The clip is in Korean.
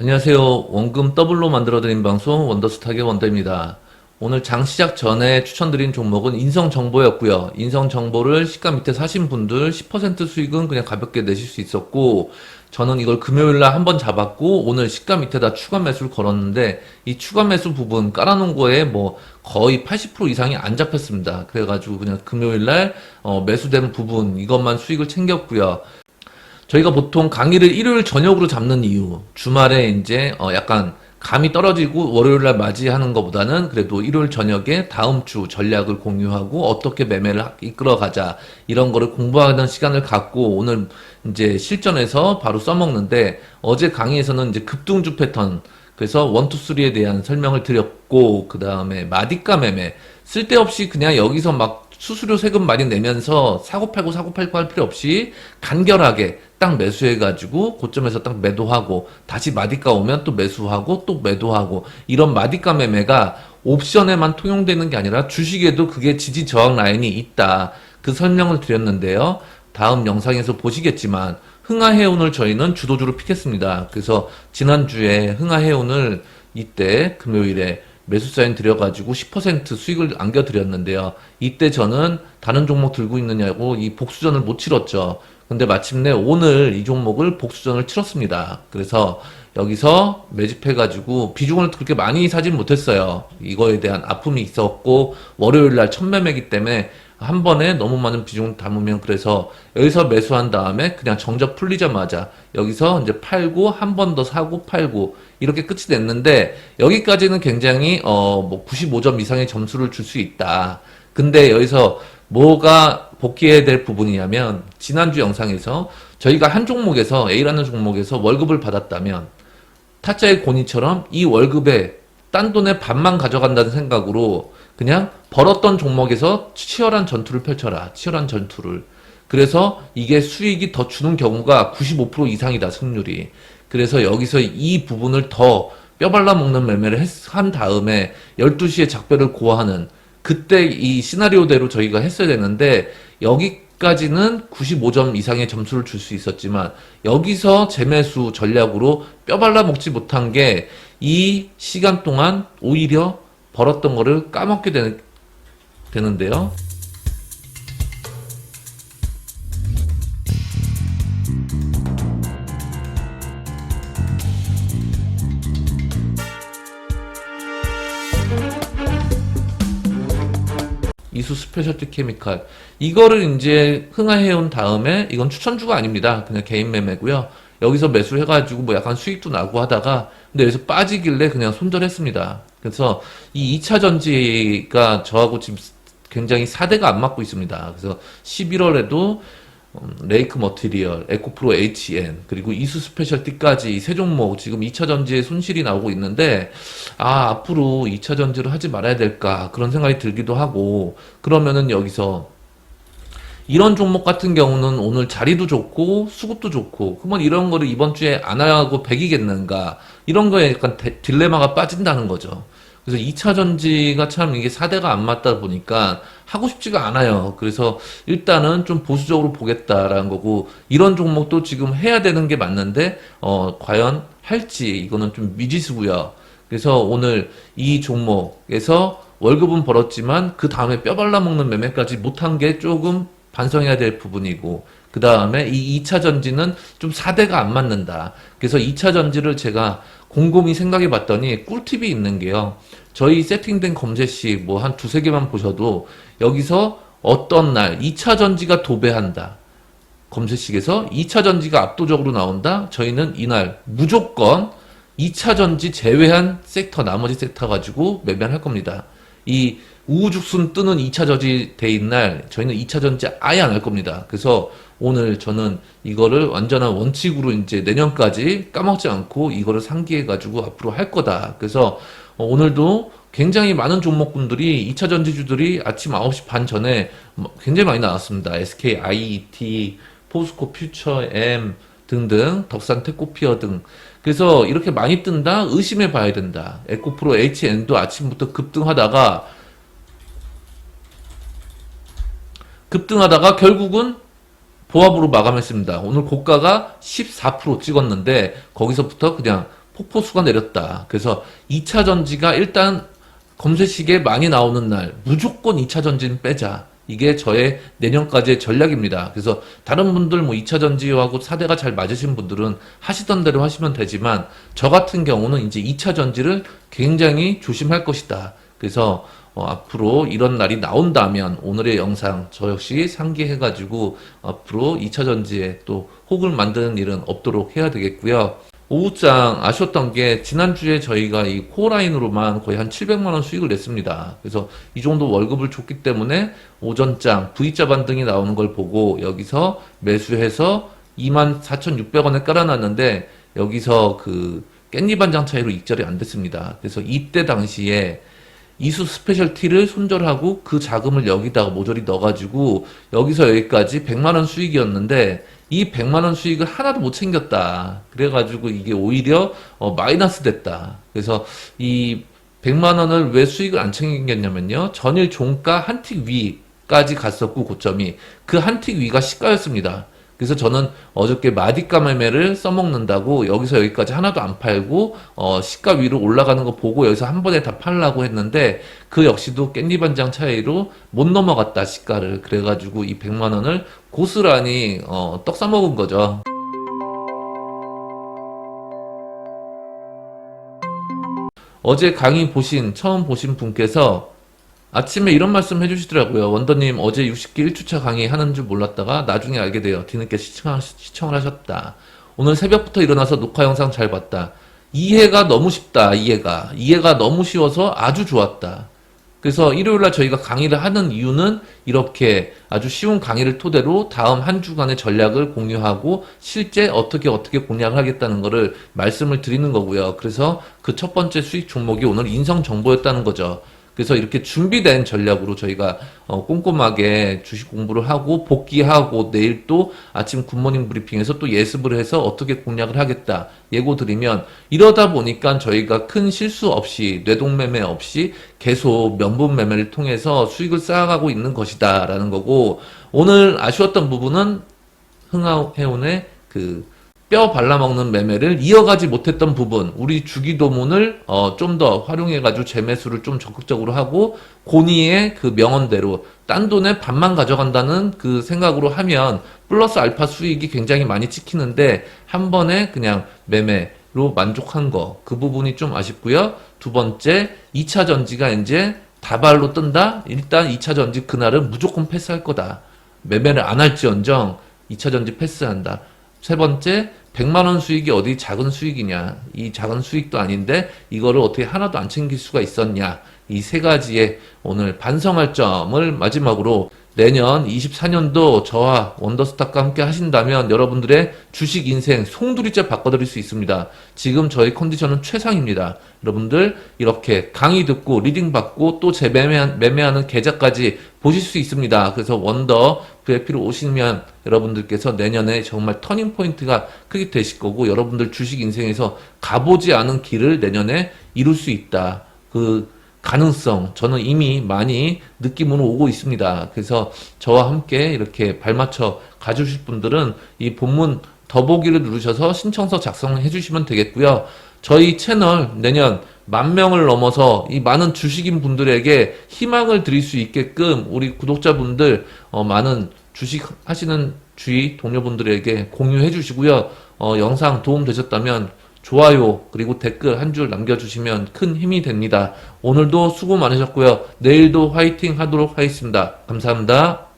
안녕하세요. 원금 더블로 만들어드린 방송 원더스탁의 원더입니다. 오늘 장 시작 전에 추천드린 종목은 인성정보였고요. 인성정보를 시가 밑에 사신 분들 10% 수익은 그냥 가볍게 내실 수 있었고 저는 이걸 금요일날 한번 잡았고 오늘 시가 밑에다 추가 매수를 걸었는데 이 추가 매수 부분 깔아놓은 거에 뭐 거의 80% 이상이 안 잡혔습니다. 그래가지고 그냥 금요일날 어, 매수된 부분 이것만 수익을 챙겼고요. 저희가 보통 강의를 일요일 저녁으로 잡는 이유, 주말에 이제 어 약간 감이 떨어지고 월요일 날 맞이하는 것보다는 그래도 일요일 저녁에 다음 주 전략을 공유하고 어떻게 매매를 하- 이끌어 가자 이런 거를 공부하는 시간을 갖고 오늘 이제 실전에서 바로 써먹는데 어제 강의에서는 이제 급등주 패턴 그래서 원투 쓰리에 대한 설명을 드렸고 그 다음에 마디가 매매 쓸데없이 그냥 여기서 막 수수료 세금 많이 내면서 사고 팔고 사고 팔고 할 필요 없이 간결하게 딱 매수해가지고 고점에서 딱 매도하고 다시 마디가 오면 또 매수하고 또 매도하고 이런 마디가 매매가 옵션에만 통용되는 게 아니라 주식에도 그게 지지 저항 라인이 있다. 그 설명을 드렸는데요. 다음 영상에서 보시겠지만 흥하해운을 저희는 주도주로 픽했습니다. 그래서 지난주에 흥하해운을 이때 금요일에 매수 사인 드려가지고 10% 수익을 안겨드렸는데요. 이때 저는 다른 종목 들고 있느냐고 이 복수전을 못 치렀죠. 근데 마침내 오늘 이 종목을 복수전을 치렀습니다. 그래서 여기서 매집해가지고 비중을 그렇게 많이 사진 못했어요. 이거에 대한 아픔이 있었고 월요일 날 첫 매매기 때문에 한 번에 너무 많은 비중을 담으면 그래서 여기서 매수한 다음에 그냥 정적 풀리자마자 여기서 이제 팔고 한 번 더 사고 팔고 이렇게 끝이 됐는데 여기까지는 굉장히 어 뭐 95점 이상의 점수를 줄 수 있다. 근데 여기서 뭐가 복귀해야 될 부분이냐면 지난주 영상에서 저희가 한 종목에서 A라는 종목에서 월급을 받았다면 타짜의 고니처럼 이 월급에 딴 돈의 반만 가져간다는 생각으로 그냥 벌었던 종목에서 치열한 전투를 펼쳐라. 치열한 전투를. 그래서 이게 수익이 더 주는 경우가 95% 이상이다, 승률이. 그래서 여기서 이 부분을 더 뼈발라 먹는 매매를 했- 한 다음에 12시에 작별을 고하는 그때 이 시나리오대로 저희가 했어야 되는데 여기까지는 95점 이상의 점수를 줄 수 있었지만 여기서 재매수 전략으로 뼈발라 먹지 못한 게 이 시간 동안 오히려 벌었던 거를 까먹게 되는, 되는데요. 이수 스페셜티 케미칼 이거를 이제 흥하해온 다음에 이건 추천주가 아닙니다. 그냥 개인 매매고요. 여기서 매수해가지고 뭐 약간 수익도 나고 하다가 근데 여기서 빠지길래 그냥 손절했습니다. 그래서 이 2차 전지가 저하고 지금 굉장히 4대가 안 맞고 있습니다. 그래서 11월에도 음, 레이크 머티리얼, 에코프로 HN, 그리고 이수 스페셜티까지 이세 종목 지금 2차 전지에 손실이 나오고 있는데, 아, 앞으로 2차 전지를 하지 말아야 될까, 그런 생각이 들기도 하고, 그러면은 여기서 이런 종목 같은 경우는 오늘 자리도 좋고 수급도 좋고 그러면 이런 거를 이번 주에 안 하고 백이겠는가 이런 거에 약간 데- 딜레마가 빠진다는 거죠. 그래서 2차 전지가 참 이게 4대가 안 맞다 보니까 하고 싶지가 않아요. 그래서 일단은 좀 보수적으로 보겠다라는 거고 이런 종목도 지금 해야 되는 게 맞는데 어 과연 할지 이거는 좀 미지수고요. 그래서 오늘 이 종목에서 월급은 벌었지만 그 다음에 뼈 발라먹는 매매까지 못한 게 조금 반성해야 될 부분이고 그 다음에 이 2차 전지는 좀 4대가 안 맞는다. 그래서 2차 전지를 제가 곰곰이 생각해 봤더니 꿀팁이 있는 게요. 저희 세팅된 검색식 뭐한 두세 개만 보셔도 여기서 어떤 날 2차 전지가 도배한다. 검색식에서 2차 전지가 압도적으로 나온다. 저희는 이날 무조건 2차 전지 제외한 섹터 나머지 섹터 가지고 매매할 겁니다. 이 우후죽순 뜨는 2차 전지 데인 날 저희는 2차 전지 아예 안 할 겁니다. 그래서 오늘 저는 이거를 완전한 원칙으로 이제 내년까지 까먹지 않고 이거를 상기해 가지고 앞으로 할 거다. 그래서 어, 오늘도 굉장히 많은 종목군들이 2차 전지주들이 아침 9시 반 전에 뭐 굉장히 많이 나왔습니다. SK, IET, 포스코 퓨처 M 등등 덕산 테코피어 등 그래서 이렇게 많이 뜬다 의심해 봐야 된다 에코프로 HN도 아침부터 급등하다가 급등하다가 결국은 보합으로 마감했습니다 오늘 고가가 14% 찍었는데 거기서부터 그냥 폭포수가 내렸다. 그래서 2차 전지가 일단 검색식에 많이 나오는 날 무조건 2차 전지는 빼자. 이게 저의 내년까지의 전략입니다. 그래서 다른 분들 뭐 2차 전지하고 4대가 잘 맞으신 분들은 하시던 대로 하시면 되지만 저 같은 경우는 이제 2차 전지를 굉장히 조심할 것이다. 그래서 어, 앞으로 이런 날이 나온다면 오늘의 영상 저 역시 상기해가지고 앞으로 2차 전지에 또 혹을 만드는 일은 없도록 해야 되겠고요. 오후장 아쉬웠던 게 지난주에 저희가 이 코어라인으로만 거의 한 700만 원 수익을 냈습니다. 그래서 이 정도 월급을 줬기 때문에 오전장 V자 반등이 나오는 걸 보고 여기서 매수해서 24,600원에 깔아놨는데 여기서 그 깻잎 반장 차이로 익절이 안 됐습니다. 그래서 이때 당시에 이수 스페셜티를 손절하고 그 자금을 여기다가 모조리 넣어가지고 여기서 여기까지 100만원 수익이었는데 이 100만 원 수익을 하나도 못 챙겼다. 그래가지고 이게 오히려 어, 마이너스 됐다. 그래서 이 100만 원을 왜 수익을 안 챙겼냐면요. 전일 종가 한 틱 위까지 갔었고 고점이 그 한 틱 위가 시가였습니다. 그래서 저는 어저께 마디가 매매를 써먹는다고 여기서 여기까지 하나도 안 팔고 어 시가 위로 올라가는 거 보고 여기서 한 번에 다 팔라고 했는데 그 역시도 깻잎 한 장 차이로 못 넘어갔다 시가를 그래가지고 이 100만 원을 고스란히 어, 떡 싸먹은 거죠. 어제 강의 보신 처음 보신 분께서 아침에 이런 말씀 해주시더라고요. 원더님 어제 60기 1주차 강의 하는 줄 몰랐다가 나중에 알게 돼요. 뒤늦게 시청, 시청을 하셨다. 오늘 새벽부터 일어나서 녹화 영상 잘 봤다. 이해가 너무 쉽다. 이해가. 이해가 너무 쉬워서 아주 좋았다. 그래서 일요일날 저희가 강의를 하는 이유는 이렇게 아주 쉬운 강의를 토대로 다음 한 주간의 전략을 공유하고 실제 어떻게 어떻게 공략을 하겠다는 거를 말씀을 드리는 거고요. 그래서 그 첫 번째 수익 종목이 오늘 인성 정보였다는 거죠. 그래서 이렇게 준비된 전략으로 저희가 어, 꼼꼼하게 주식 공부를 하고 복귀하고 내일 또 아침 굿모닝 브리핑에서 또 예습을 해서 어떻게 공략을 하겠다 예고 드리면 이러다 보니까 저희가 큰 실수 없이 뇌동매매 없이 계속 면분 매매를 통해서 수익을 쌓아가고 있는 것이다라는 거고 오늘 아쉬웠던 부분은 흥하해운의 그 뼈 발라먹는 매매를 이어가지 못했던 부분, 우리 주기도문을 어, 좀 더 활용해가지고 재매수를 좀 적극적으로 하고 고니의 그 명언대로 딴 돈에 반만 가져간다는 그 생각으로 하면 플러스 알파 수익이 굉장히 많이 찍히는데 한 번에 그냥 매매로 만족한 거, 그 부분이 좀 아쉽고요. 두 번째, 2차 전지가 이제 다발로 뜬다? 일단 2차 전지 그날은 무조건 패스할 거다. 매매를 안 할지언정 2차 전지 패스한다. 세 번째, 100만 원 수익이 어디 작은 수익이냐? 이 작은 수익도 아닌데 이거를 어떻게 하나도 안 챙길 수가 있었냐? 이 세 가지의 오늘 반성할 점을 마지막으로 내년 24년도 저와 원더스탁과 함께 하신다면 여러분들의 주식 인생 송두리째 바꿔드릴 수 있습니다. 지금 저희 컨디션은 최상입니다. 여러분들 이렇게 강의 듣고 리딩 받고 또 재매매하는 매매하는 계좌까지 보실 수 있습니다. 그래서 원더 VIP로 오시면 여러분들께서 내년에 정말 터닝 포인트가 크게 되실 거고 여러분들 주식 인생에서 가보지 않은 길을 내년에 이룰 수 있다. 그 가능성 저는 이미 많이 느낌으로 오고 있습니다. 그래서 저와 함께 이렇게 발맞춰 가주실 분들은 이 본문 더보기를 누르셔서 신청서 작성해 주시면 되겠고요. 저희 채널 내년 만 명을 넘어서 이 많은 주식인 분들에게 희망을 드릴 수 있게끔 우리 구독자분들 어, 많은 주식 하시는 주위 동료분들에게 공유해 주시고요. 어, 영상 도움 되셨다면 좋아요 그리고 댓글 한 줄 남겨주시면 큰 힘이 됩니다. 오늘도 수고 많으셨고요. 내일도 화이팅 하도록 하겠습니다. 감사합니다.